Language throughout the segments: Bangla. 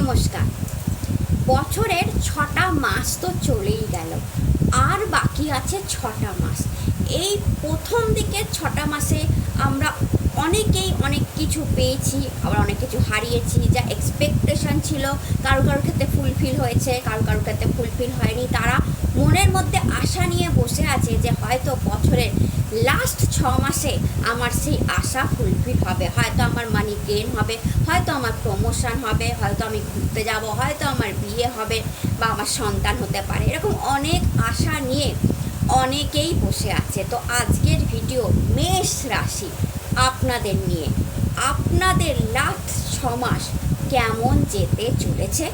নমস্কার। বছরের ছটা মাস তো চলেই গেল, আর বাকি আছে ছটা মাস। এই প্রথম দিকে ছটা মাসে আমরা অনেকেই অনেক কিছু পেয়েছি, আবার অনেক কিছু হারিয়েছি, যা এক্সপেকটেশন ছিল, কারও কারোর ক্ষেত্রে ফুলফিল হয়েছে, কারও কারোর ক্ষেত্রে ফুলফিল হয়নি। তারা মনের মধ্যে আশা নিয়ে বসে আছে যে হয়তো বছরের লাস্ট ছ মাসে আমার সেই আশা ফুলফিল হবে। হয়তো আমার মানি গেন হবে, হয়তো আমার প্রমোশন হবে, হয়তো আমি ঘুরতে যাব, হয়তো আমার বিয়ে হবে বা আমার সন্তান হতে পারে। এরকম অনেক আশা নিয়ে অনেকেই বসে আছে। তো আজকের ভিডিও মেষ রাশি আপনাদের নিয়ে। আপনাদের লাস্ট ছ মাস কেমন যেতে চলেছে?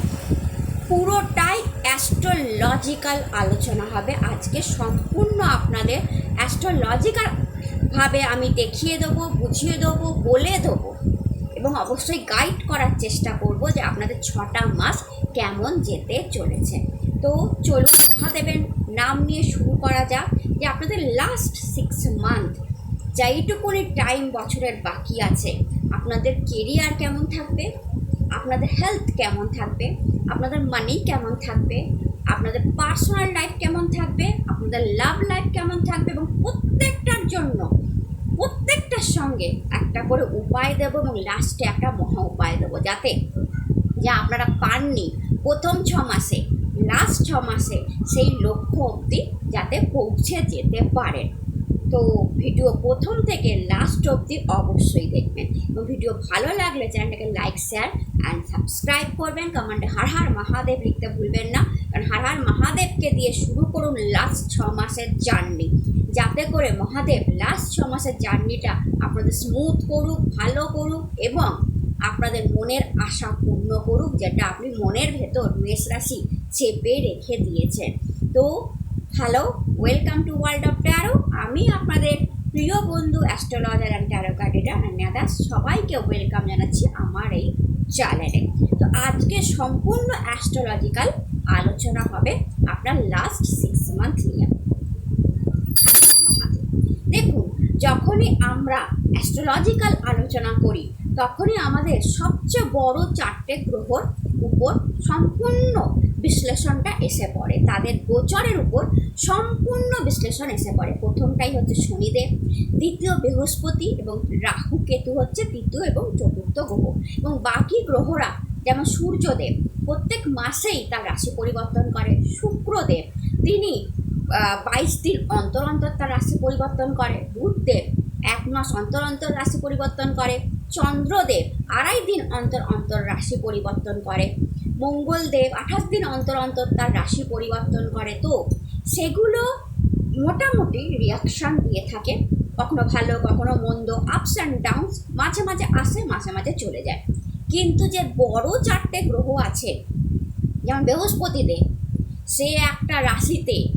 পুরোটাই অ্যাস্ট্রোলজিক্যাল আলোচনা হবে। আজকে সম্পূর্ণ আপনাদের অ্যাস্ট্রোলজিক্যাল ভাবে আমি দেখিয়ে দেবো, বুঝিয়ে দেবো, বলে দেবো এবং অবশ্যই গাইড করার চেষ্টা করব যে আপনাদের ছটা মাস কেমন যেতে চলেছে। তো চলুন মহাদেবের নাম নিয়ে শুরু করা যাক যে আপনাদের লাস্ট সিক্স মান্থ যেইটুকুনি টাইম বছরের বাকি আছে, আপনাদের কেরিয়ার কেমন থাকবে, আপনাদের হেলথ কেমন থাকবে আপনাদের মানি কেমন থাকবে, আপনাদের পার্সোনাল লাইফ কেমন থাকবে, আপনাদের লাভ লাইফ কেমন থাকবে এবং প্রত্যেকটার জন্য, প্রত্যেকটার সঙ্গে একটা করে উপায় দেবো এবং লাস্টে একটা মহা উপায় দেবো যাতে, যা আপনারা পাননি প্রথম ছ মাসে লাস্ট ছ মাসে সেই লক্ষ্য অবধি যাতে পৌঁছে যেতে পারেন। তো ভিডিও প্রথম থেকে লাস্ট অবধি অবশ্যই দেখবেন। এবং ভিডিও ভালো লাগলে চ্যানেলটাকে লাইক শেয়ার অ্যান্ড সাবস্ক্রাইব করবেন। কমেন্টে হার হার মহাদেব লিখতে ভুলবেন না। কারণ হার হার মহাদেবকে দিয়ে শুরু করুন লাস্ট ছ মাসের জার্নি যাতে করে মহাদেব লাস্ট ছ মাসের জার্নিটা আপনাদের স্মুথ করুক, ভালো করুক এবং আপনাদের মনের আশা পূর্ণ করুক, যেটা আপনি মনের ভেতর মেষ রাশি চেপে রেখে দিয়েছেন। তো hello welcome to world of tarot আমি আপনাদের প্রিয় বন্ধু অ্যাস্ট্রোলজার অ্যান্ড ট্যারো কার্ডিটা অ্যান্ড সবাইকে ওয়েলকাম জানাচ্ছি আমার এই চ্যানেলে তো আজকে সম্পূর্ণ অ্যাস্ট্রোলজিক্যাল আলোচনা হবে আপনার লাস্ট সিক্স মান্থ নিয়ে। দেখুন, যখনই আমরা অ্যাস্ট্রোলজিক্যাল আলোচনা করি তখনই আমাদের সবচেয়ে বড় চারটে গ্রহর উপর সম্পূর্ণ বিশ্লেষণটা এসে পড়ে। তাদের গোচরের উপর সম্পূর্ণ বিশ্লেষণ এসে পড়ে। প্রথমটাই হচ্ছে শনিদেব, দ্বিতীয় বৃহস্পতি এবং রাহু, কেতু হচ্ছে তৃতীয় এবং চতুর্থ গ্রহ। এবং বাকি গ্রহরা যেমন সূর্যদেব, প্রত্যেক মাসেই তার রাশি পরিবর্তন করে। শুক্রদেব, তিনি বাইশ দিন অন্তর অন্তর তার রাশি পরিবর্তন করে। বুধদেব, এক মাস অন্তর অন্তর রাশি পরিবর্তন করে। চন্দ্রদেব আড়াই দিন অন্তর অন্তর রাশি পরিবর্তন করে। মঙ্গলদেব আঠাশ দিন অন্তর অন্তর তার রাশি পরিবর্তন করে। তো সেগুলো মোটামুটি রিয়াকশান দিয়ে থাকে। কখনো ভালো, কখনো মন্দ আপস অ্যান্ড ডাউনস মাঝে মাঝে আসে, মাঝে মাঝে চলে যায়। কিন্তু যে বড় চারটে গ্রহ আছে, যেমন বৃহস্পতিদেব, সে একটা রাশিতে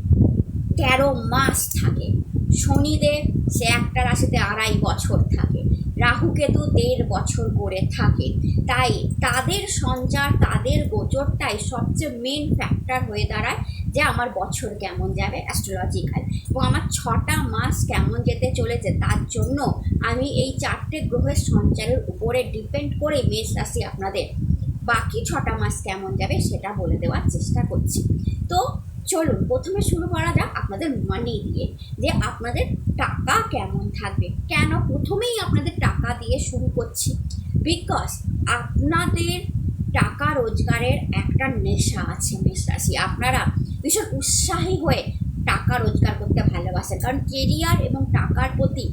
তেরো মাস থাকে। শনিদেব, সে একটা রাশিতে আড়াই বছর থাকে। রাহুকেতু দেড় বছর করে থাকে। তাই তাদের সঞ্চার, তাদের গোচরটাই সবচেয়ে মেন ফ্যাক্টর হয়ে দাঁড়ায় যে আমার বছর কেমন যাবে অ্যাস্ট্রোলজিক্যাল এবং আমার ছটা মাস কেমন যেতে চলেছে তার জন্য আমি এই চারটে গ্রহের সঞ্চারের উপরে ডিপেন্ড করে মেষ রাশি আপনাদের বাকি ছটা মাস কেমন যাবে সেটা বলে দেওয়ার চেষ্টা করছি। তো চলুন, প্রথমে শুরু করা যাক আপনাদের মানি দিয়ে, যে আপনাদের টাকা কেমন থাকবে। কেন প্রথমেই আপনাদের টাকা দিয়ে শুরু করছি? বিকজ আপনাদের টাকা রোজগারের একটা নেশা আছে মেষ রাশি আপনারা ভীষণ উৎসাহী হয়ে টাকা রোজগার করতে ভালোবাসেন। কারণ কেরিয়ার এবং টাকার প্রতি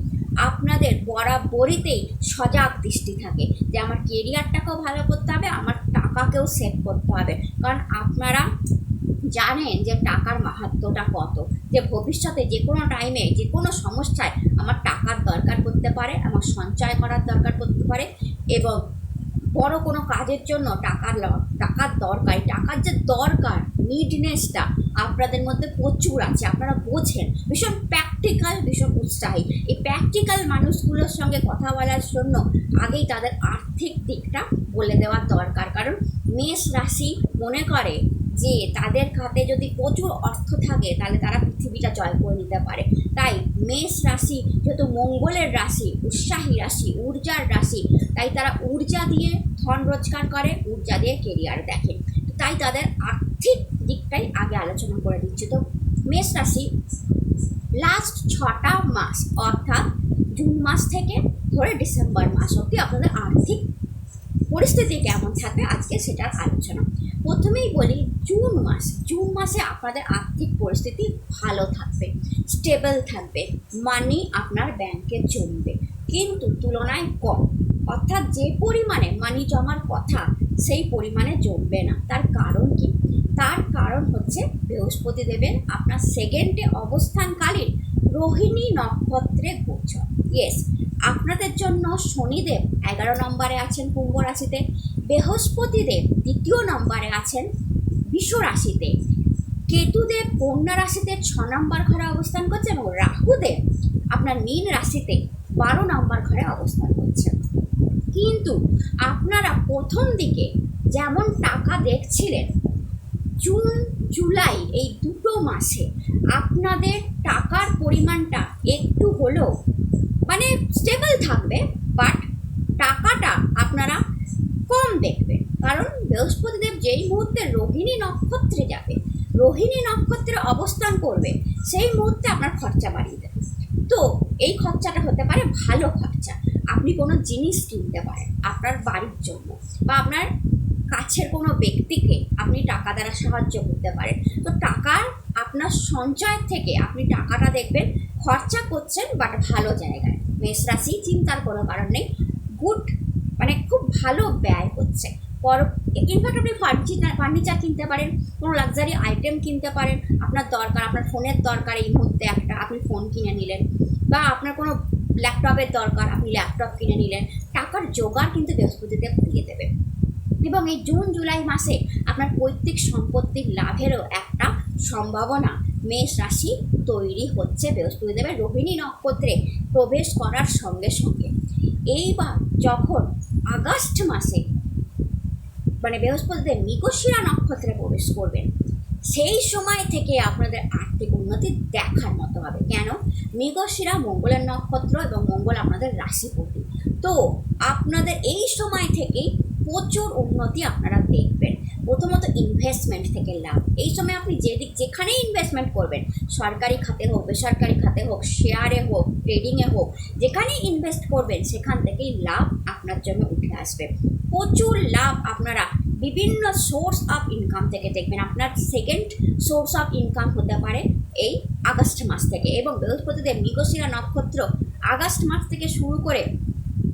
আপনাদের বরাবরিতেই সজাগ দৃষ্টি থাকে যে, আমার কেরিয়ারটাকেও ভালো করতে হবে, আমার টাকাকেও সেভ করতে হবে। কারণ আপনারা জানেন যে টাকার মাহাত্মটা কত, যে ভবিষ্যতে যে কোনো টাইমে যে কোনো সমস্যায় আমার টাকার দরকার পড়তে পারে, আমার সঞ্চয় করার দরকার পড়তে পারে এবং বড় কোনো কাজের জন্য টাকার টাকার দরকার, টাকার যে দরকার নিডনেসটা আপনাদের মধ্যে প্রচুর আছে, আপনারা বোঝেন। ভীষণ প্র্যাকটিক্যাল ভীষণ উৎসাহী। এই প্র্যাকটিক্যাল মানুষগুলোর সঙ্গে কথা বলার জন্য আগেই তাদের আর্থিক দিকটা বলে দেওয়ার দরকার। কারণ মেষ রাশি মনে করে যে তাদের খাতে যদি প্রচুর অর্থ থাকে, তাহলে তারা পৃথিবীটা জয় করে নিতে পারে। তাই মেষ রাশি যেহেতু মঙ্গলের রাশি, উৎসাহী রাশি, ঊর্জার রাশি, তাই তারা ঊর্জা দিয়ে ধন রোজগার করে, ঊর্জা দিয়ে কেরিয়ার দেখে। তাই তাদের আর্থিক দিকটাই আগে আলোচনা করে দিচ্ছি। তো মেষ রাশি লাস্ট ছটা মাস, অর্থাৎ জুন মাস থেকে ধরে ডিসেম্বর মাস অবধি আপনাদের আর্থিক পরিস্থিতি কেমন থাকবে আজকে সেটার আলোচনা। প্রথমেই বলি, জুন মাস, জুন মাসে আপনাদের আর্থিক পরিস্থিতি ভালো থাকবে স্টেবল থাকবে মানি আপনার ব্যাংকে জমবে। কিন্তু তুলনায় কম, অর্থাৎ যে পরিমাণে মানি জমার কথা, সেই পরিমাণে জমবে না। তার কারণ কি? তার কারণ হচ্ছে বৃহস্পতি দেবের আপনার সেকেন্ডে অবস্থানকালীন রোহিণী নক্ষত্রে গোচর। ইয়েস আপনাদের জন্য শনিদেব এগারো নম্বরে আছেন কুম্ভ রাশিতে, বৃহস্পতিদেব দ্বিতীয় নম্বরে আছেন বিষ রাশিতে। কেতুদেব কন্যা রাশিতে ছ নম্বর ঘরে অবস্থান করছে এবং রাহুদেব আপনার মীন রাশিতে বারো নম্বর ঘরে অবস্থান করছে। কিন্তু আপনারা প্রথম দিকে যেমন টাকা দেখছিলেন, জুন, জুলাই এই দুটো মাসে আপনাদের টাকার পরিমাণটা একটু হলেও মানে স্টেবল থাকবে বাট টাকাটা আপনারা কম দেখবেন। কারণ বৃহস্পতিদেব যেই মুহূর্তে রোহিণী নক্ষত্রে যাবে, রোহিণী নক্ষত্রে অবস্থান করবে, সেই মুহূর্তে আপনার খরচা বাড়িয়ে দেবে। তো এই খরচাটা হতে পারে ভালো খরচা। আপনি কোনো জিনিস কিনতে পারেন, আপনার বাড়ির জন্য, বা আপনার কাছের কোনো ব্যক্তিকে আপনি টাকা দ্বারা সাহায্য করতে পারেন। তো টাকার আপনার সঞ্চয় থেকে আপনি টাকাটা দেখবেন, খরচা করছেন বাট ভালো জায়গায়। মেষ রাশি চিন্তার কোনো কারণ নেই। গুড মানে খুব ভালো ব্যয় হচ্ছে। পর ইনফ্যাক্ট আপনি ফার্নিচার ফার্নিচার কিনতে পারেন, কোনো লাক্সারি আইটেম কিনতে পারেন। আপনার দরকার, আপনার ফোনের দরকার এই মুহূর্তে একটা, আপনি ফোন কিনে নিলেন। বা আপনার কোনো ল্যাপটপের দরকার, আপনি ল্যাপটপ কিনে নিলেন। টাকার জোগাড় কিন্তু বৃহস্পতিদেব দিয়ে দেবে এবং এই জুন, জুলাই মাসে আপনার পৈতৃক সম্পত্তির লাভেরও একটা সম্ভাবনা। মেষ রাশি তৈরি হচ্ছে বৃহস্পতিদেবের রোহিণী নক্ষত্রে প্রবেশ করার সঙ্গে সঙ্গে। এইবার যখন আগস্ট মাসে মানে বৃহস্পতিদেব মৃগশিরা নক্ষত্রে প্রবেশ করবেন, সেই সময় থেকে আপনাদের আর্থিক উন্নতি দেখার মতো হবে। কেন? মৃগশিরা মঙ্গলের নক্ষত্র এবং মঙ্গল আপনাদের রাশিপতি। তো আপনাদের এই সময় থেকেই প্রচুর উন্নতি আপনারা দেখবেন। প্রথমত ইনভেস্টমেন্ট থেকে লাভ। এই সময় আপনি যেদিক যেখানেই ইনভেস্টমেন্ট করবেন, সরকারি খাতে হোক, বেসরকারি খাতে হোক শেয়ারে হোক ট্রেডিংয়ে হোক, যেখানেই ইনভেস্ট করবেন, সেখান থেকেই লাভ আপনার জন্য উঠে আসবে। প্রচুর লাভ আপনারা বিভিন্ন সোর্স অফ ইনকাম থেকে দেখবেন। আপনার সেকেন্ড সোর্স অফ ইনকাম হতে পারে এই আগস্ট মাস থেকে এবং বৃহস্পতিদের মৃগশিরা নক্ষত্র আগস্ট মাস থেকে শুরু করে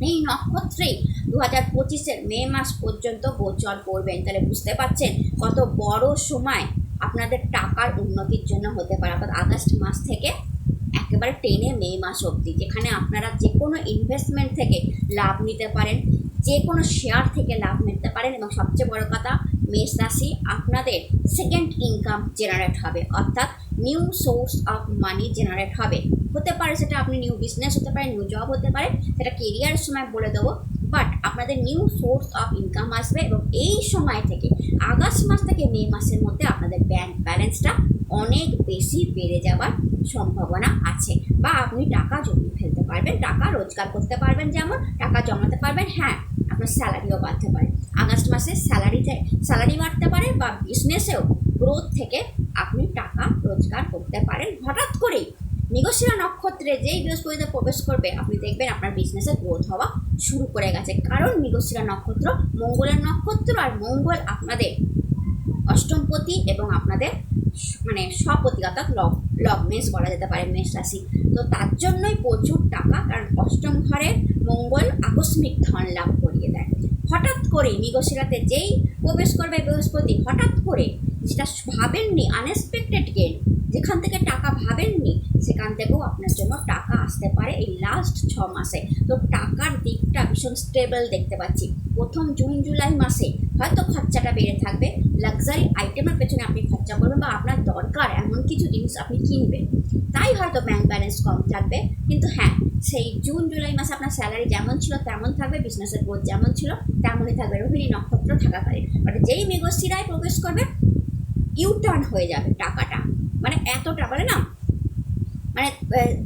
এই নক্ষত্রেই দু হাজার পঁচিশের মে মাস পর্যন্ত গোচর করবেন। তাহলে বুঝতে পারছেন কত বড় সময় আপনাদের টাকার উন্নতির জন্য হতে পারে। অর্থাৎ আগস্ট মাস থেকে একেবারে টেনে মে মাস অবধি, যেখানে আপনারা যে কোনো ইনভেস্টমেন্ট থেকে লাভ নিতে পারেন, যে কোনো শেয়ার থেকে লাভ নিতে পারেন এবং সবচেয়ে বড় কথা, মেষ রাশি আপনাদের সেকেন্ড ইনকাম জেনারেট হবে। অর্থাৎ new source of money generate হবে। হতে পারে সেটা আপনি নিউ বিজনেস হতে পারে নিউ জব হতে পারে, সেটা কেরিয়ারের সময় বলে দেবো। বাট আপনাদের নিউ সোর্স অফ ইনকাম আসবে এবং এই সময় থেকে, আগস্ট মাস থেকে মে মাসের মধ্যে আপনাদের ব্যাংক ব্যালেন্সটা অনেক বেশি বেড়ে যাওয়ার সম্ভাবনা আছে। বা আপনি টাকা জমিয়ে ফেলতে পারবেন, টাকা রোজগার করতে পারবেন যেমন, টাকা জমাতে পারবেন হ্যাঁ আপনার স্যালারিও বাড়তে পারে। আগস্ট মাসে স্যালারিতে স্যালারি বাড়তে পারে বা বিজনেসেও গ্রোথ থেকে আপনি টাকা রোজগার করতে পারেন হঠাৎ করেই। মৃগশিরা নক্ষত্রে যেই বৃহস্পতিতে প্রবেশ করবে, আপনি দেখবেন আপনার বিজনেসে গ্রোথ হওয়া শুরু করে গেছে। কারণ মৃগশিরা নক্ষত্র মঙ্গলের নক্ষত্র আর মঙ্গল আপনাদের অষ্টমপতি এবং আপনাদের মানে স্বপতি অর্থাৎ লগ লগ মেষ বলা যেতে পারে মেষ রাশি। তো তার জন্যই প্রচুর টাকা, কারণ অষ্টম ঘরে মঙ্গল আকস্মিক ধন লাভ করিয়ে দেয়। হঠাৎ করে মৃগশিরাতে যেই প্রবেশ করবে বৃহস্পতি, হঠাৎ করে যেটা ভাবেননি আনএক্সপেক্টেড গেন যেখান থেকে টাকা ভাবেননি, সেখান থেকেও আপনার জন্য টাকা আসতে পারে এই লাস্ট ছ মাসে। তো টাকার দিকটা ভীষণ স্টেবল দেখতে পাচ্ছি। প্রথম জুন, জুলাই মাসে হয়তো খরচাটা বেড়ে থাকবে। লাক্সারি আইটেমের পেছনে আপনি খরচা করবেন বা আপনার দরকার এমন কিছু জিনিস আপনি কিনবেন। তাই হয়তো ব্যাংক ব্যালেন্স কম থাকবে। কিন্তু হ্যাঁ সেই জুন, জুলাই মাসে আপনার স্যালারি যেমন ছিল তেমন থাকবে বিজনেসের গ্রোথ যেমন ছিল, তেমনই থাকবে। রোহিণী নক্ষত্র থাকা থাকাকালীন বাট যেই মেঘশিরায় প্রবেশ করবে ইউ টার্ন হয়ে যাবে টাকাটা। মানে এতটা মানে না? মানে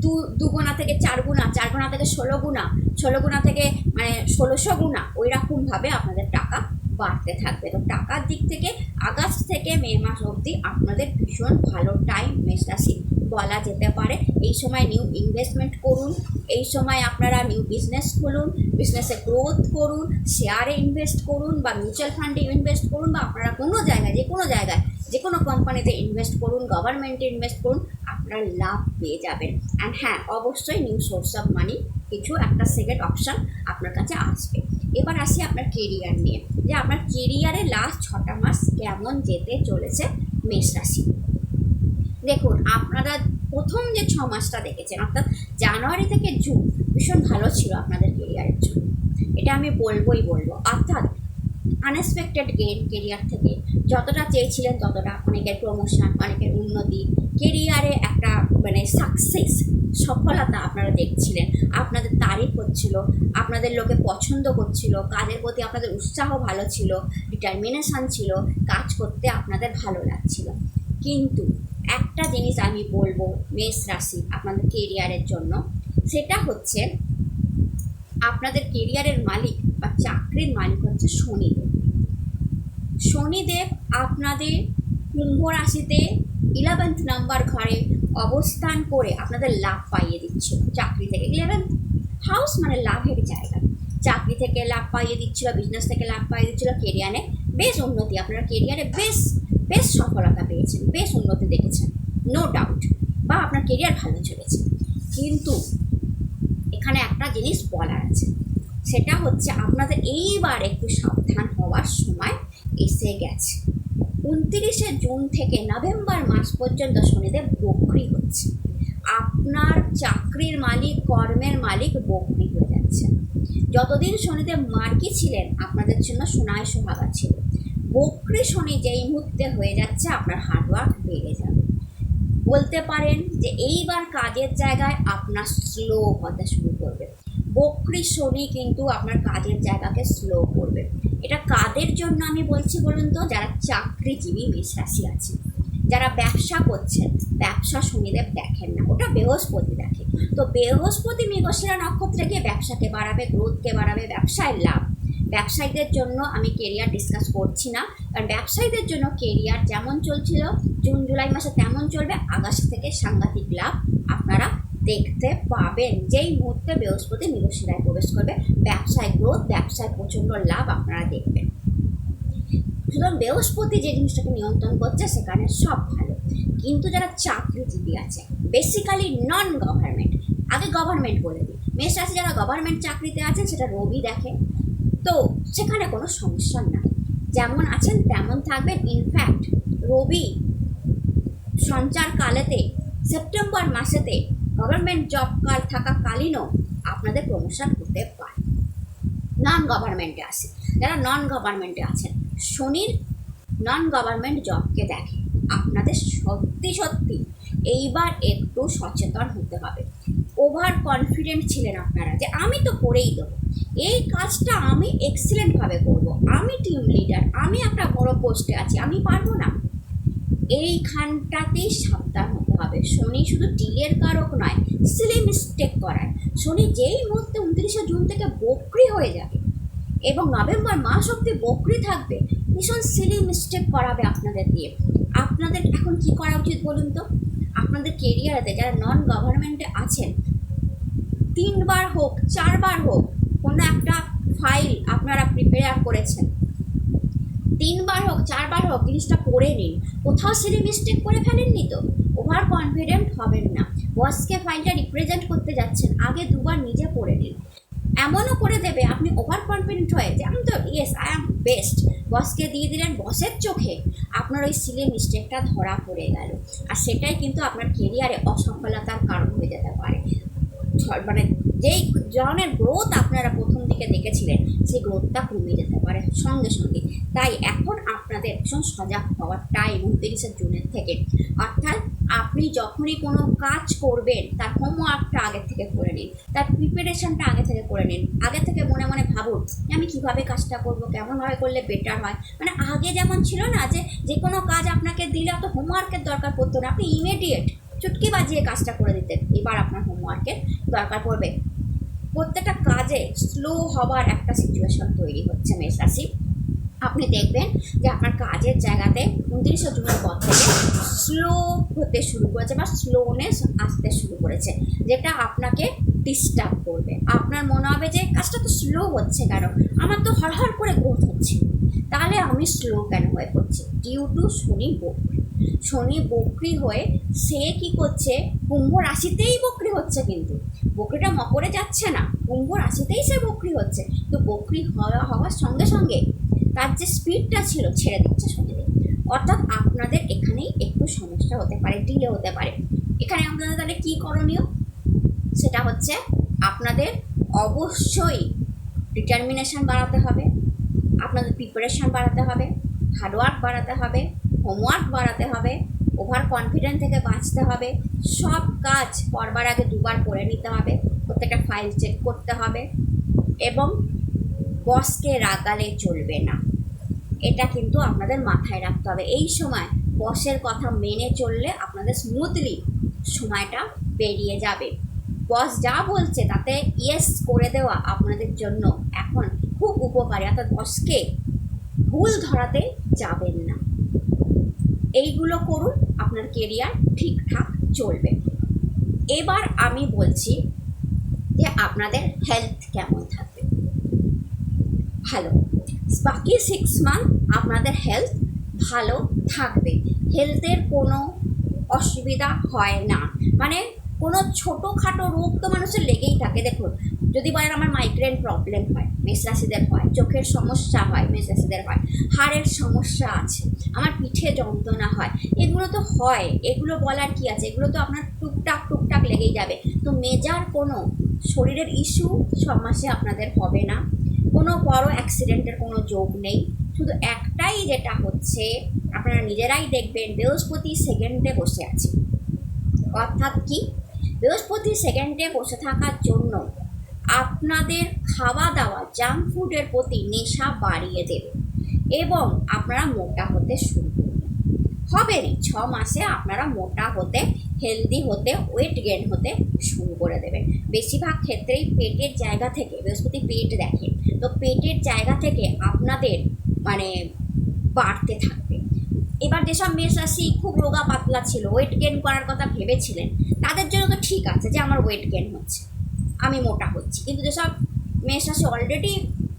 দু দুগুণা থেকে চার গুণা চার গুণা থেকে ষোলো গুণা ষোলো গুণা থেকে মানে ষোলোশো গুণা ওই রকমভাবে আপনাদের টাকা বাড়তে থাকবে। তো টাকার দিক থেকে আগস্ট থেকে মে মাস অবধি আপনাদের ভীষণ ভালো টাইম মেষ বলা যেতে পারে। এই সময় নিউ ইনভেস্টমেন্ট করুন, এই সময় আপনারা নিউ বিজনেস খুলুন বিজনেসে গ্রোথ করুন শেয়ারে ইনভেস্ট করুন, বা মিউচুয়াল ফান্ডে ইনভেস্ট করুন, বা আপনারা কোনো জায়গায়, যে কোনো জায়গায় যে কোনো কোম্পানিতে ইনভেস্ট করুন গভর্নমেন্টে ইনভেস্ট করুন, আপনার লাভ পেয়ে যাবেন। অ্যান্ড হ্যাঁ অবশ্যই নিউ সোর্স অফ মানি কিছু একটা সেকেন্ড অপশান আপনার কাছে আসবে। এবার আসি আপনার কেরিয়ার নিয়ে। যে আপনার কেরিয়ারে লাস্ট ছটা মাস কেমন যেতে চলেছে মেষ রাশি? দেখুন, আপনারা প্রথম যে ছ মাসটা দেখেছেন, অর্থাৎ জানুয়ারি থেকে জুন ভীষণ ভালো ছিল আপনাদের কেরিয়ারের জন্য। এটা আমি বলবোই বলব। অর্থাৎ আনএক্সপেক্টেড গেন কেরিয়ার থেকে যতটা চেয়েছিলেন ততটা অনেকের প্রমোশন অনেকের উন্নতি কেরিয়ারে একটা মানে সাকসেস সফলতা আপনারা দেখছিলেন। আপনাদের তারিফ হচ্ছিল, আপনাদের লোকে পছন্দ করছিল, কাজের প্রতি আপনাদের উৎসাহ ভালো ছিল ডিটারমিনেশন ছিল, কাজ করতে আপনাদের ভালো লাগছিল। কিন্তু একটা জিনিস আমি বলব মেষ রাশি আপনাদের কেরিয়ারের জন্য, সেটা হচ্ছে আপনাদের কেরিয়ারের মালিক বা চাকরির মালিক হচ্ছে শনিদেব শনিদেব আপনাদের কুম্ভ রাশিতে ইলেভেন্থ নাম্বার ঘরে অবস্থান করে আপনাদের লাভ পাইয়ে দিচ্ছিল চাকরি থেকে ইলেভেন্থ হাউস মানে লাভের জায়গা। চাকরি থেকে লাভ পাইয়ে দিচ্ছিল বিজনেস থেকে লাভ পাইয়ে দিচ্ছিল কেরিয়ারে বেশ উন্নতি। আপনারা কেরিয়ারে বেশ বেশ সফলতা পেয়েছেন, বেশ উন্নতি দেখেছেন নো ডাউট বা আপনার কেরিয়ার ভালো চলেছে। কিন্তু এখানে একটা জিনিস বলার আছে। সেটা হচ্ছে আপনাদের এইবার একটু সাবধান হওয়ার সময় এসে গেছে। উনত্রিশে জুন থেকে নভেম্বর মাস পর্যন্ত শনিদেব বকরি হচ্ছে। আপনার চাকরির মালিক, কর্মের মালিক বকরি হয়ে যাচ্ছে। যতদিন শনিদেব মার্কি ছিলেন, আপনাদের জন্য সোনায় সোহাগা ছিল। বকরি শনি যেই মুহূর্তে হয়ে যাচ্ছে, আপনার হার্ডওয়ার্ক বেড়ে যাবে। বলতে পারেন যে এইবার কাজের জায়গায় আপনার স্লো হতে শুরু করবে। বকরি শনি কিন্তু আপনার কাজের জায়গাকে স্লো করবে। এটা কাদের জন্য আমি বলছি বলুন তো? যারা চাকরিজীবী মেষ রাশি আছে, যারা ব্যবসা করছেন, ব্যবসা শনিদেব দেখেন না। ওটা বৃহস্পতি দেখে। তো বৃহস্পতি মৃগশিরা নক্ষত্রে গিয়ে ব্যবসাকে বাড়াবে, গ্রোথকে বাড়াবে, ব্যবসায় লাভ। ব্যবসায়ীদের জন্য আমি কেরিয়ার ডিসকাস করছি না। কারণ ব্যবসায়ীদের জন্য কেরিয়ার যেমন চলছিল, জুন, জুলাই মাসে তেমন চলবে, আগস্ট থেকে সাংঘাতিক লাভ আপনারা দেখতে পাবেন যেই মুহূর্তে বৃহস্পতি মৃগশিরায় প্রবেশ করবে। ব্যবসায় গ্রোথ ব্যবসায় প্রচণ্ড লাভ আপনারা দেখবেন। সুতরাং বৃহস্পতি যে জিনিসটাকে নিয়ন্ত্রণ করছে, সেখানে সব ভালো। কিন্তু যারা চাকরিজীবী আছে বেসিক্যালি নন গভর্নমেন্ট আগে গভর্নমেন্ট বলে দিই। মেষ রাশি যারা গভর্নমেন্ট চাকরিতে আছেন সেটা রবি দেখে। তো সেখানে কোনো সমস্যা নাই। যেমন আছেন, তেমন থাকবেন। ইনফ্যাক্ট রবি সঞ্চার কালেতে সেপ্টেম্বর মাসেতে গভর্নমেন্ট জব কাল থাকাকালীনও আপনাদের প্রমোশন হতে পারে। নন গভর্নমেন্টে আসে যারা নন গভর্নমেন্টে আছেন, শনির নন গভর্নমেন্ট জবকে দেখে আপনাদের সত্যি সত্যি এইবার একটু সচেতন হতে হবে। ওভার কনফিডেন্ট ছিলেন আপনারা যে আমি তো করেই দেবো। এই কাজটা আমি এক্সিলেন্টভাবে করব। আমি টিম লিডার আমি একটা বড় পোস্টে আছি, আমি পারব না। এইখানটাতেই সাবধান হতে হবে। শনি শুধু ডিলের কারক নয় সিলি মিস্টেক করায়। শনি যেই মুহূর্তে উনত্রিশে জুন থেকে বকরি হয়ে যাবে এবং নভেম্বর মাস অব্দি বকরি থাকবে, ভীষণ সিলি মিস্টেক করাবে আপনাদের দিয়ে। আপনাদের এখন কি করা উচিত বলুন তো? আপনাদের কেরিয়ারেতে যারা নন গভর্নমেন্টে আছেন, তিনবার হোক, চারবার হোক, কোনো একটা ফাইল আপনারা প্রিপেয়ার করেছেন। তিনবার হোক, চারবার হোক, জিনিসটা পড়ে নিন। কোথাও সিলি মিস্টেক করে ফেলেননি তো? ওভার কনফিডেন্ট হবেন না। বসকে ফাইলটা রিপ্রেজেন্ট করতে যাচ্ছেন, আগে দুবার নিজে পড়ে নিন। এমনও করে দেবে, আপনি ওভার কনফিডেন্ট হয়ে, যে আমি তো ইয়েস আই অ্যাম বেস্ট বসকে দিয়ে দিলেন বসের চোখে। আপনার ওই সিলে মিস্টেকটা ধরা পড়ে গেল। আর সেটাই কিন্তু আপনার কেরিয়ারে অসফলতার কারণ হয়ে যেতে পারে। মানে যেই ধরনের গ্রোথ আপনারা প্রথম দিকে দেখেছিলেন, সেই গ্রোথটা কমে যেতে পারে সঙ্গে সঙ্গে। তাই এখন আপনাদের ভীষণ সজাগ হওয়ার টাইম উনত্রিশে জুনের থেকে। অর্থাৎ আপনি যখনই কোনো কাজ করবেন, তার হোমওয়ার্কটা আগে থেকে করে নিন, তার প্রিপারেশনটা আগে থেকে করে নিন। আগে থেকে মনে মনে ভাবুন যে আমি কীভাবে কাজটা করব কেমনভাবে করলে বেটার হয়? মানে আগে যেমন ছিল না যে যে কোনো কাজ আপনাকে দিলে অত হোমওয়ার্কের দরকার পড়তো না। আপনি ইমিডিয়েট চুটকি বাজিয়ে কাজটা করে দিতে এবার আপনার হোমওয়ার্কের দরকার পড়বে। প্রত্যেকটা কাজে স্লো হবার একটা সিচুয়েশন তৈরি হচ্ছে মেষ রাশি। আপনি দেখবেন যে আপনার কাজের জায়গাতে উনত্রিশে জুনের পর থেকে স্লো হতে শুরু করেছে বা স্লোনেস আসতে শুরু করেছে, যেটা আপনাকে ডিস্টার্ব করবে। আপনার মনে হবে যে কাজটা তো স্লো হচ্ছে কেন? আমার তো হরহর করে গ্রোথ হচ্ছে। তাহলে আমি স্লো কেন হয়ে পড়ছি? ডিউ টু শনি বকরি শনি বকরি হয়ে সে কি করছে? কুম্ভ রাশিতেই বকরি হচ্ছে কিন্তু। বকরিটা মকরে যাচ্ছে না, কুম্ভ রাশিতেই সে বকরি হচ্ছে। তো বকরি হওয়া, হওয়ার সঙ্গে সঙ্গে তার যে স্পিডটা ছিল ছেড়ে দিচ্ছে শনিদেব। অর্থাৎ আপনাদের এখানেই একটু সমস্যা হতে পারে ডিলে হতে পারে। এখানে আপনাদের তাহলে কী করণীয়? সেটা হচ্ছে আপনাদের অবশ্যই ডিটারমিনেশন বাড়াতে হবে, আপনাদের প্রিপারেশন বাড়াতে হবে হার্ডওয়ার্ক বাড়াতে হবে হোমওয়ার্ক বাড়াতে হবে ওভার কনফিডেন্ট থেকে বাঁচতে হবে, সব কাজ করবার আগে দুবার করে নিতে হবে, প্রত্যেকটা ফাইল চেক করতে হবে এবং বসকে রাগালে চলবে না। এটা কিন্তু আপনাদের মাথায় রাখতে হবে। এই সময় বসের কথা মেনে চললে আপনাদের স্মুথলি সময়টা পেরিয়ে যাবে। বস যা বলছে তাতে ইয়েস করে দেওয়া আপনাদের জন্য এখন খুব উপকারী। অর্থাৎ বসকে ভুল ধরাতে যাবেন না। এইগুলো করুন, আপনার কেরিয়ার ঠিকঠাক চলবে। এবার আমি বলছি যে আপনাদের হেলথ কেমন থাকবে? ভালো বাকি সিক্স মান্থ আপনাদের হেলথ ভালো থাকবে। হেলথের কোনো অসুবিধা হয় না। মানে কোনো ছোটোখাটো রোগ তো মানুষের লেগেই থাকে। দেখুন যদি বলেন আমার মাইগ্রেন প্রবলেম হয় মেষরাশিদের হয়, চোখের সমস্যা হয় মেষরাশিদের হয়, হাড়ের সমস্যা আছে, আমার পিঠে যন্ত্রণা হয়, এগুলো তো হয়, এগুলো বলার কি আছে? এগুলো তো আপনার টুকটাক টুকটাক লেগেই যাবে। তো মেজার কোনো শরীরের ইস্যু সব মাসে আপনাদের হবে না। কোনো বড় অ্যাক্সিডেন্টের কোনো যোগ নেই। শুধু একটাই যেটা হচ্ছে, আপনারা নিজেরাই দেখবেন, বৃহস্পতি সেকেন্ডে বসে আছে। অর্থাৎ কি? বৃহস্পতি সেকেন্ডে বসে থাকার জন্য আপনাদের খাওয়া দাওয়া জাঙ্ক ফুডের প্রতি নেশা বাড়িয়ে দেবে এবং আপনারা মোটা হতে শুরু করবেন। হবেনই ছ মাসে আপনারা মোটা হতে হেলদি হতে ওয়েট গেন হতে শুরু করে দেবেন। বেশিরভাগ ক্ষেত্রেই পেটের জায়গা থেকে, বৃহস্পতি পেট দেখে তো পেটের জায়গা থেকে আপনাদের মানে বাড়তে থাকবে। এবার যেসব মেষ রাশি খুব রোগা পাতলা ছিল ওয়েট গেন করার কথা ভেবেছিলেন, তাদের জন্য তো ঠিক আছে যে আমার ওয়েট গেন হচ্ছে। আমি মোটা হচ্ছি। কিন্তু যেসব মেষ রাশি অলরেডি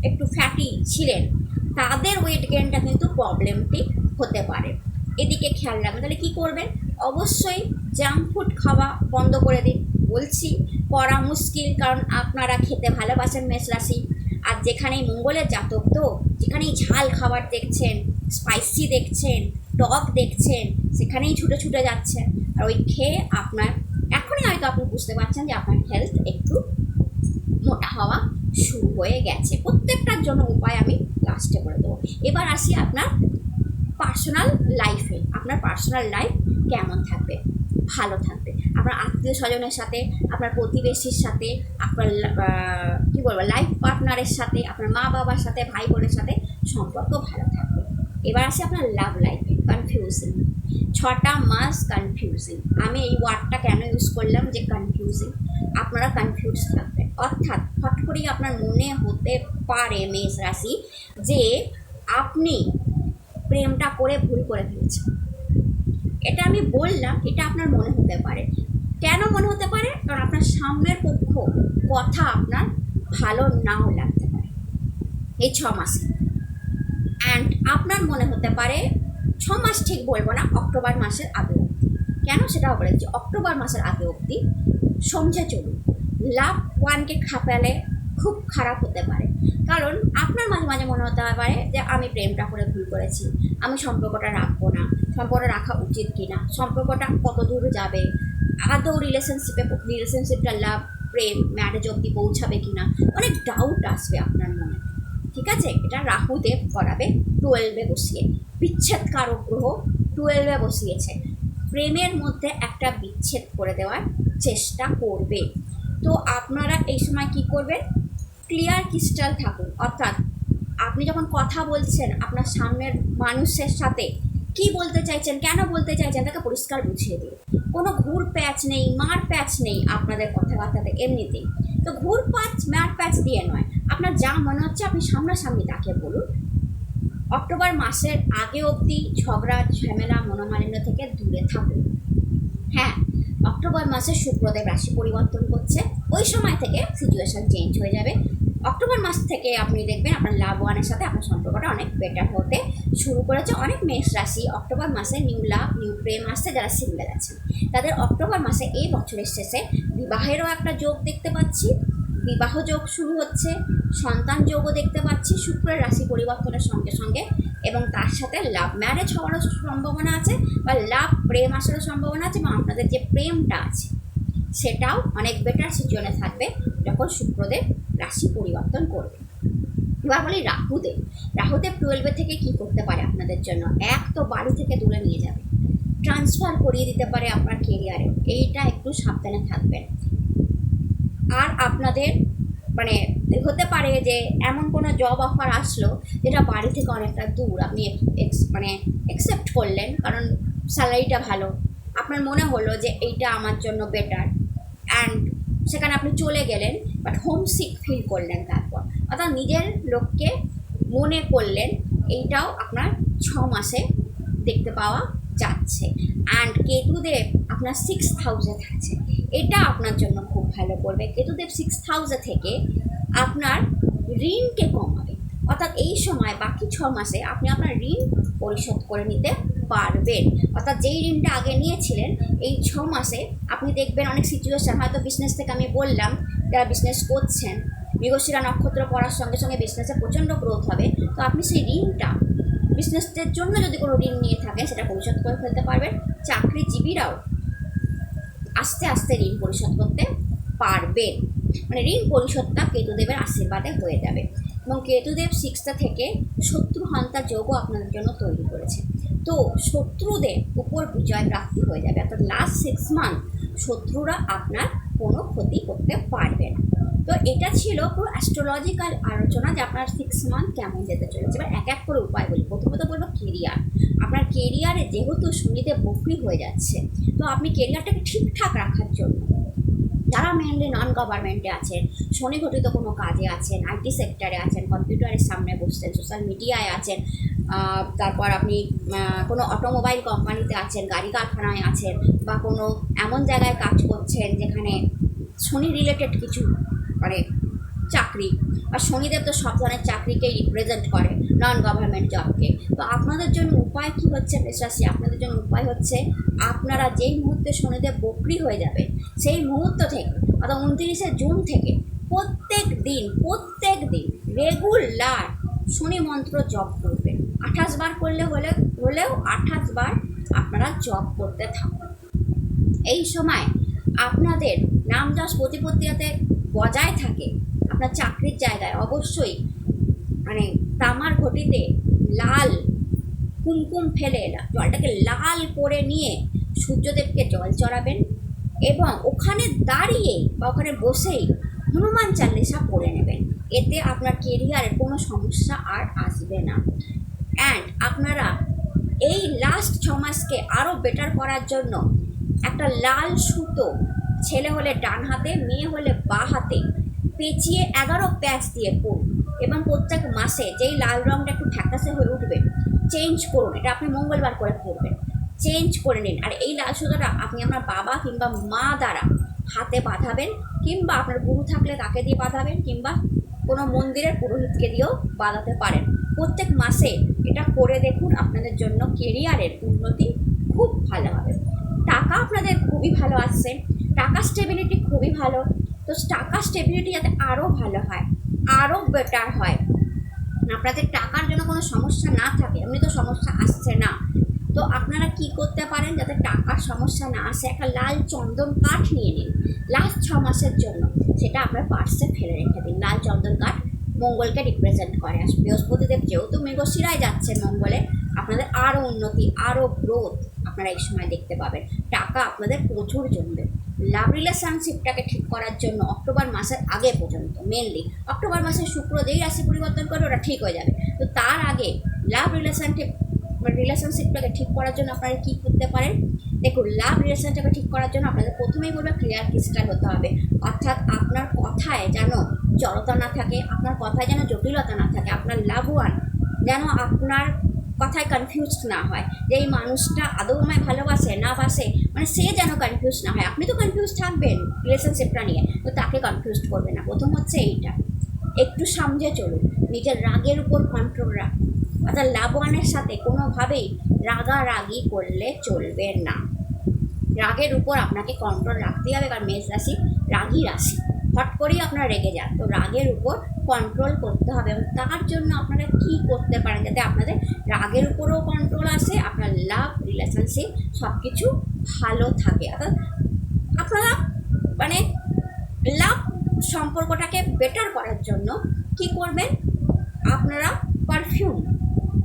একটু ফ্যাটি ছিলেন, তাদের ওয়েট গেনটা কিন্তু প্রবলেমটি হতে পারে। এদিকে খেয়াল রাখবেন, তাহলে কী করবেন? অবশ্যই জাঙ্ক ফুড খাওয়া বন্ধ করে দিন। বলছি, করা মুশকিল, কারণ আপনারা খেতে ভালোবাসেন মেষ রাশি আর যেখানেই মঙ্গলের জাতক তো, যেখানেই ঝাল খাবার দেখছেন স্পাইসি দেখছেন, টক দেখছেন, সেখানেই ছুটে ছুটে যাচ্ছেন। আর ওই খেয়ে আপনার এখনই হয়তো আপনি বুঝতে পারছেন যে আপনার হেলথ একটু মোটা হওয়া শুরু হয়ে গেছে। প্রত্যেকটার জন্য উপায় আমি লাস্টে করে দেবো। এবার আসি আপনার পার্সোনাল লাইফে আপনার পার্সোনাল লাইফ কেমন থাকবে? ভালো থাকবে। আপনার আত্মীয় স্বজনের সাথে, আপনার প্রতিবেশীর সাথে, আপনার কী বলব লাইফ পার্টনারের সাথে, আপনার মা বাবার সাথে ভাই বোনের সাথে সম্পর্ক ভালো থাকবে। এবার আসি আপনার লাভ লাইফে কনফিউজিং ছটা মাস কনফিউজিং আমি এই ওয়ার্ডটা কেন ইউজ করলাম যে কনফিউজিং আপনারা কনফিউজ থাকবেন। অর্থাৎ হট করেই আপনার মনে হতে পারে মেষ রাশি যে আপনি প্রেমটা করে ভুল করে ফেলেছেন। এটা আমি বললাম, এটা আপনার মনে হতে পারে। কেন মনে হতে পারে? কারণ আপনার সামনের পক্ষ কথা আপনার ভালো নাও লাগতে পারে। এই ছ মাসে। অ্যান্ড আপনার মনে হতে পারে ছ মাস ঠিক বলব না, অক্টোবর মাসের আগে অবধি। কেন সেটাও বলেছি অক্টোবর মাসের আগে অবধি সমঝে চলুন লাভ ওয়ানকে খাপালে খুব খারাপ হতে পারে। কারণ আপনার মাঝে মাঝে মনে হতে পারে যে আমি প্রেমটা করে ভুল করেছি, আমি সম্পর্কটা রাখব না সম্পর্কটা রাখা উচিত কি না সম্পর্কটা কত দূর যাবে, আদৌ রিলেশনশিপে রিলেশনশিপটা লাভ প্রেম ম্যারেজ অবধি পৌঁছাবে কি না অনেক ডাউট আসবে আপনার মনে। ঠিক আছে? এটা রাহুদেব করাবে টুয়েলভে বসিয়ে। বিচ্ছেদ কারক গ্রহ টুয়েলভে বসিয়েছে। প্রেমের মধ্যে একটা বিচ্ছেদ করে দেওয়ার চেষ্টা করবে। তো আপনারা এই সময় কি করবেন? ক্লিয়ার ক্রিস্টাল থাকুন। অর্থাৎ আপনি যখন কথা বলছেন, আপনার সামনের মানুষের সাথে কি বলতে চাইছেন, কেন বলতে চাইছেন, তাকে পরিষ্কার বুঝিয়ে দিন। কোনো ঘুর প্যাচ নেই, মার প্যাচ নেই আপনাদের কথাবার্তাতে এমনিতেই। তো ঘুর প্যাচ, মার প্যাচ দিয়ে নয়। আপনার যা মনে হচ্ছে, আপনি সামনাসামনি তাকে বলুন। অক্টোবর মাসের আগে অবধি ঝগড়া, ঝামেলা, মনোমালিন্য থেকে দূরে থাকুন হ্যাঁ অক্টোবর মাসে শুক্রদেব রাশি পরিবর্তন করছে। ওই সময় থেকে সিচুয়েশন চেঞ্জ হয়ে যাবে। অক্টোবর মাস থেকে আপনি দেখবেন আপনার লাভ ওয়ানের সাথে আপনার সম্পর্কটা অনেক বেটার হতে শুরু করেছে। অনেক মেষ রাশি অক্টোবর মাসে নিউ লাভ নিউ প্রেম আসছে, যারা সিঙ্গেল আছেন। তাদের অক্টোবর মাসে এই বছরের শেষে বিবাহেরও একটা যোগ দেখতে পাচ্ছি। বিবাহ যোগ শুরু হচ্ছে, সন্তান যোগও দেখতে পাচ্ছি শুক্রের রাশি পরিবর্তনের সঙ্গে সঙ্গে এবং তার সাথে লাভ ম্যারেজ হওয়ারও সম্ভাবনা আছে বা লাভ প্রেম আসারও সম্ভাবনা আছে এবং আপনাদের যে প্রেমটা আছে, সেটাও অনেক বেটার সিচুয়েশনে থাকবে যখন শুক্রদেব রাশি পরিবর্তন করবে। এবার বলি রাহুদেব। রাহুদেব টুয়েলভে থেকে কি করতে পারে আপনাদের জন্য? এক তো বাড়ি থেকে তুলে নিয়ে যাবে। ট্রান্সফার করিয়ে দিতে পারে আপনার কেরিয়ারে এইটা একটু সাবধানে থাকবেন। আর আপনাদের মানে হতে পারে যে এমন কোনো জব অফার আসলো যেটা বাড়ি থেকে অনেকটা দূর। আপনি মানে অ্যাকসেপ্ট করলেন, কারণ স্যালারিটা ভালো। আপনার মনে হলো যে এইটা আমার জন্য বেটার অ্যান্ড সেখানে আপনি চলে গেলেন বাট হোম সিক ফিল করলেন তারপর। অর্থাৎ নিজের লোককে মনে করলেন, এইটাও আপনার ছ মাসে দেখতে পাওয়া যাচ্ছে। অ্যান্ড কেতুদেব আপনার সিক্স থাউজেন্ড আছে এটা আপনার জন্য খুব ভালো করবে। কেতুদেব সিক্স থাউজেন্ড থেকে আপনার ঋণকে কমাবে। অর্থাৎ এই সময় বাকি ছ মাসে আপনি আপনার ঋণ পরিশোধ করে নিতে পারবেন। অর্থাৎ যেই ঋণটা আগে নিয়েছিলেন, এই ছ মাসে আপনি দেখবেন অনেক সিচুয়েশান হয়তো বিজনেস থেকে আমি বললাম, যারা বিজনেস করছেন, মৃগশিরা নক্ষত্র পড়ার সঙ্গে সঙ্গে বিজনেসে প্রচণ্ড গ্রোথ হবে, তো আপনি সেই ঋণটা বিজনেসের জন্য যদি কোনো ঋণ নিয়ে থাকেন সেটা পরিশোধ করে ফেলতে পারবেন। চাকরিজীবীরাও আস্তে আস্তে ঋণ পরিশোধ করতে পারবেন। মানে ঋণ পরিশোধটা কেতুদেবের আশীর্বাদে হয়ে যাবে। এবং কেতুদেব সিক্সটা থেকে শত্রু হান্তা যোগও আপনাদের জন্য তৈরি করেছে। তো শত্রুদের উপর বিজয় প্রাপ্তি হয়ে যাবে। অর্থাৎ লাস্ট সিক্স মান্থ শত্রুরা আপনার কোনো ক্ষতি করতে পারবে না। তো এটা ছিল পুরো অ্যাস্ট্রোলজিক্যাল আলোচনা যে আপনার সিক্স মান্থ কেমন যেতে চলেছে। এবার এক এক করে উপায় বলি। প্রথমত বলব কেরিয়ার আপনার কেরিয়ারে যেহেতু শনিতে বকরি হয়ে যাচ্ছে, তো আপনি কেরিয়ারটাকে ঠিকঠাক রাখার জন্য যারা মেনলি নন গভর্নমেন্টে আছেন, শনি ঘটিত কোনো কাজে আছেন আইটি সেক্টরে আছেন কম্পিউটারের সামনে বসছেন সোশ্যাল মিডিয়ায় আছেন তারপর আপনি কোনো অটোমোবাইল কোম্পানিতে আছেন, গাড়ি কারখানায় আছেন বা কোনো এমন জায়গায় কাজ করছেন যেখানে শনি রিলেটেড কিছু মানে চাকরি। আর শনিদেব তো সব ধরনের চাকরিকেই রিপ্রেজেন্ট করে নন গভর্নমেন্ট জবকে তো আপনাদের জন্য উপায় কি হচ্ছে বিশ্বাসী আপনাদের জন্য উপায় হচ্ছে, আপনারা যেই মুহূর্তে শনিদেব বকরি হয়ে যাবে, সেই মুহূর্ত থেকে, অর্থাৎ উনত্রিশে জুন থেকে প্রত্যেক দিন প্রত্যেক দিন রেগুলার শনি মন্ত্র জপ করবেন। আঠাশ বার করলে হলে, হলেও আঠাশ বার আপনারা জপ করতে থাকুন। এই সময় আপনাদের নাম যশ প্রতিপত্তি যাতে বজায় থাকে, আপনার চাকরির জায়গায় অবশ্যই। মানে তামার ঘটিতে লাল কুমকুম ফেলে জলটাকে লাল করে নিয়ে সূর্যদেবকে জল চড়াবেন এবং ওখানে দাঁড়িয়ে বা ওখানে বসেই হনুমান চালিসা পড়ে নেবেন। এতে আপনার কেরিয়ারের কোনো সমস্যা আর আসবে না। অ্যান্ড আপনারা এই লাস্ট ছ মাসকে আরও বেটার করার জন্য একটা লাল সুতো ছেলে হলে ডান হাতে, মেয়ে হলে বা হাতে। পেঁচিয়ে এগারো প্যাচ দিয়ে পড়ুন এবং প্রত্যেক মাসে যেই লাল রঙটা একটু ফ্যাকাসে হয়ে উঠবে, চেঞ্জ করুন। এটা আপনি মঙ্গলবার করে পড়বেন চেঞ্জ করে নিন। আর এই লাল সুতোটা আপনি আপনার বাবা কিংবা মা দ্বারা হাতে বাঁধাবেন কিংবা আপনার গুরু থাকলে তাকে দিয়ে বাঁধাবেন কিংবা কোনো মন্দিরের পুরোহিতকে দিয়েও বাঁধাতে পারেন। প্রত্যেক মাসে এটা করে দেখুন, আপনাদের জন্য কেরিয়ারের উন্নতি খুব ভালো হবে। টাকা আপনাদের খুবই ভালো আসছে। টাকা স্টেবিলিটি খুবই ভালো। তো টাকা স্টেবিলিটি যাতে আরও ভালো হয় আরও বেটার হয়। আপনাদের টাকার জন্য কোনো সমস্যা না থাকে, এমনি তো সমস্যা আসছে না। তো আপনারা কি করতে পারেন যাতে টাকার সমস্যা না আসে? একটা লাল চন্দন কাঠ নিয়ে নিন লাস্ট ছ মাসের জন্য। সেটা আপনার পার্সে ফেলে রেখে দিন। লাল চন্দন কাঠ মঙ্গলকে রিপ্রেজেন্ট করে। আর বৃহস্পতিদেব যেহেতু মৃগশিরায় যাচ্ছেন মঙ্গলে, আপনাদের আরও উন্নতি আরও গ্রোথ আপনারা এই সময় দেখতে পাবেন। টাকা আপনাদের প্রচুর জমবে। লাভ রিলেশনশিপটাকে ঠিক করার জন্য অক্টোবর মাসের আগে পর্যন্ত মেনলি অক্টোবর মাসে শুক্র যেই রাশি পরিবর্তন করবে ওটা ঠিক হয়ে যাবে। তো তার আগে লাভ রিলেশনশিপ রিলেশনশিপটাকে ঠিক করার জন্য আপনারা কী করতে পারেন? দেখুন লাভ রিলেশনটাকে ঠিক করার জন্য আপনাদের প্রথমেই বলবে ক্লিয়ার ক্রিস্টাল হতে হবে। অর্থাৎ আপনার কথায় যেন জড়তা না থাকে, আপনার কথায় যেন জটিলতা না থাকে, আপনার লাভ ওয়ান যেন আপনার কথায় কনফিউজ না হয়। যে এই মানুষটা আদৌ আমায় ভালোবাসে, না বাসে মানে সে যেন কনফিউজ না হয়। আপনি তো কনফিউজ থাকবেন রিলেশনশিপটা নিয়ে, তো তাকে কনফিউজ করবে না। প্রথম হচ্ছে এইটা। একটু সামঝে চলুন। নিজের রাগের উপর কন্ট্রোল রাখুন অর্থাৎ লাভবানের সাথে কোনোভাবেই রাগারাগি করলে চলবে না। রাগের উপর আপনাকে কন্ট্রোল রাখতেই হবে, কারণ মেষ রাশি রাগী রাশি। হট করেই আপনারা রেগে যান। তো রাগের উপর কন্ট্রোল করতে হবে এবং তার জন্য আপনারা কী করতে পারেন যাতে আপনাদের রাগের উপরেও কন্ট্রোল আসে, আপনার লাভ রিলেশনশিপ সব কিছু ভালো থাকে। অর্থাৎ আপনারা মানে লাভ সম্পর্কটাকে বেটার করার জন্য কি করবেন? আপনারা পারফিউম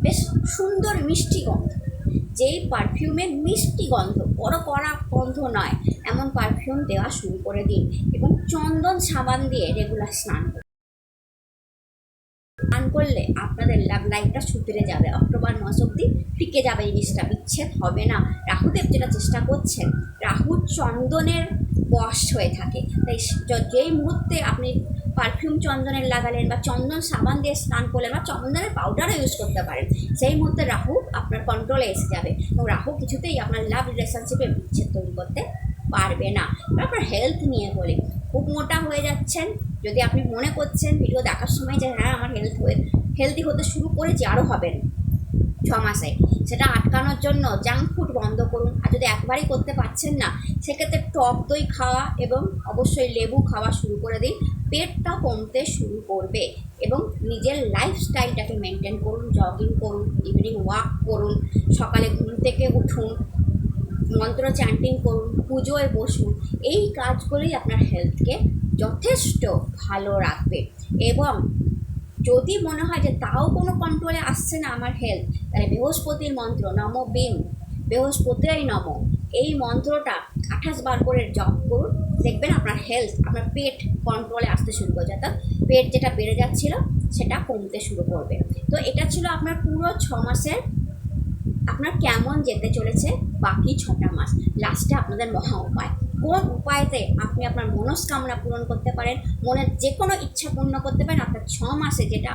বেশ সুন্দর মিষ্টি গন্ধ যেই পারফিউমের মিষ্টি গন্ধ, বড় কড়া গন্ধ নয়, এমন পারফিউম দেওয়া শুরু করে দিন এবং চন্দন সাবান দিয়ে রেগুলার স্নান করুন। স্নান করলে আপনাদের লাভ লাইফটা সুতরে যাবে। অক্টোবর মাস অব্দি টিকে যাবে জিনিসটা, বিচ্ছেদ হবে না। রাহুদেব যেটা চেষ্টা করছেন, রাহু চন্দনের বশ হয়ে থাকে। তাই যেই মুহূর্তে আপনি পারফিউম চন্দনের লাগালেন বা চন্দন সাবান দিয়ে স্নান করলেন বা চন্দনের পাউডারও ইউজ করতে পারেন। সেই মুহূর্তে রাহু আপনার কন্ট্রোলে এসে যাবে এবং রাহু কিছুতেই আপনার লাভ রিলেশনশিপে বিচ্ছেদ তৈরি করতে পারবে না। আপনার হেলথ নিয়ে বলি। খুব মোটা হয়ে যাচ্ছেন। যদি আপনি মনে করছেন ভিডিও দেখার সময় যে হ্যাঁ আমার হেলথ হয়ে হেলদি হতে শুরু করেছে আরও হবেন ছ মাসে। সেটা আটকানোর জন্য জাঙ্ক ফুড বন্ধ করুন। আর যদি একবারই করতে পারছেন না, সেক্ষেত্রে টক দই খাওয়া এবং অবশ্যই লেবু খাওয়া শুরু করে দিন। পেটটা কমতে শুরু করবে এবং নিজের লাইফস্টাইলটাকে মেনটেন করুন জগিং করুন ইভিনিং ওয়াক করুন, সকালে ঘুম থেকে উঠুন, মন্ত্র চ্যান্টিং করুন, পুজোয় বসুন, এই কাজগুলোই আপনার হেলথকে যথেষ্ট ভালো রাখবে। এবং যদি মনে হয় যে তাও কোনো কন্ট্রোলে আসছে না আমার হেলথ তাহলে বৃহস্পতির মন্ত্র নম বিম বৃহস্পতিরাই নম। এই মন্ত্রটা আঠাশ বার করে জপ করুন। দেখবেন আপনার হেলথ আপনার পেট কন্ট্রোলে আসতে শুরু করছে অর্থাৎ পেট যেটা বেড়ে যাচ্ছিল, সেটা কমতে শুরু করবে। তো এটা ছিল আপনার পুরো ছ মাসের, আপনার কেমন যেতে চলেছে বাকি ছটা মাস। লাস্টে আপনাদের মহা উপায়। কোন উপায়তে আপনি আপনার মনস্কামনা পূরণ করতে পারেন, মনের যে কোনো ইচ্ছা পূর্ণ করতে পারেন, আপনার ছ মাসে যেটা,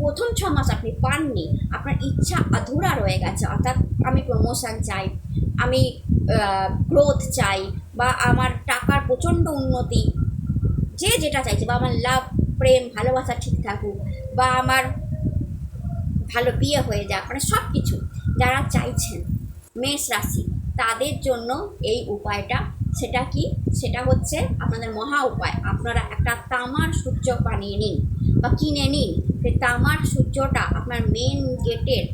প্রথম ছ মাস আপনি পাননি, আপনার ইচ্ছা আধুরা রয়ে গেছে, অর্থাৎ আমি প্রমোশন চাই, আমি গ্রোথ চাই বা আমার টাকার প্রচণ্ড উন্নতি, যে যেটা চাইছে, বা আমার লাভ প্রেম, ভালোবাসা ঠিক থাকুক, বা আমার ভালো বিয়ে হয়ে যাক মানে সব কিছু যারা চাইছেন মেষ রাশি, তাদের জন্য এই উপায়টা, সেটা কি? সেটা হচ্ছে আপনাদের মহা উপায়। আপনারা একটা তামার সূর্য বানিয়ে নিন বা কিনে নিন। সেই তামার সূর্যটা আপনার মেন গেটের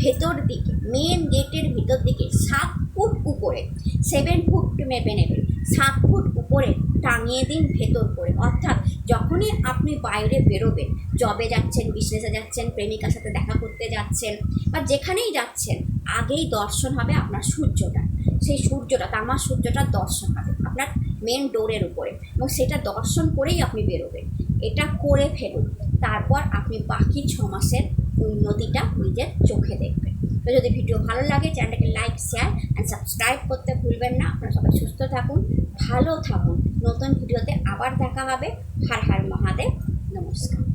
ভেতর দিকে মেন গেটের ভিতর দিকে, সাত ফুট উপরে সেভেন ফুট মেপে নেবেন সাত ফুট উপরে টাঙিয়ে দিন ভেতর করে। অর্থাৎ যখনই আপনি বাইরে বেরোবেন জবে যাচ্ছেন বিজনেসে যাচ্ছেন, প্রেমিকার সাথে দেখা করতে যাচ্ছেন, বা যেখানেই যাচ্ছেন, আগেই দর্শন হবে আপনার সূর্যটা। সেই সূর্যটা তামার সূর্যটার দর্শন হবে আপনার মেন ডোরের উপরে। এবং সেটা দর্শন করেই আপনি বেরোবেন। এটা করে ফেলুন। তারপর আপনি বাকি ছ মাসের উন্নতিটা নিজের চোখে দেখবেন। তো যদি ভিডিও ভালো লাগে, চ্যানেলটাকে লাইক শেয়ার অ্যান্ড সাবস্ক্রাইব করতে ভুলবেন না। আপনারা সবাই সুস্থ থাকুন, ভালো থাকুন। নতুন ভিডিওতে আবার দেখা হবে। হার হার মহাদেব। নমস্কার।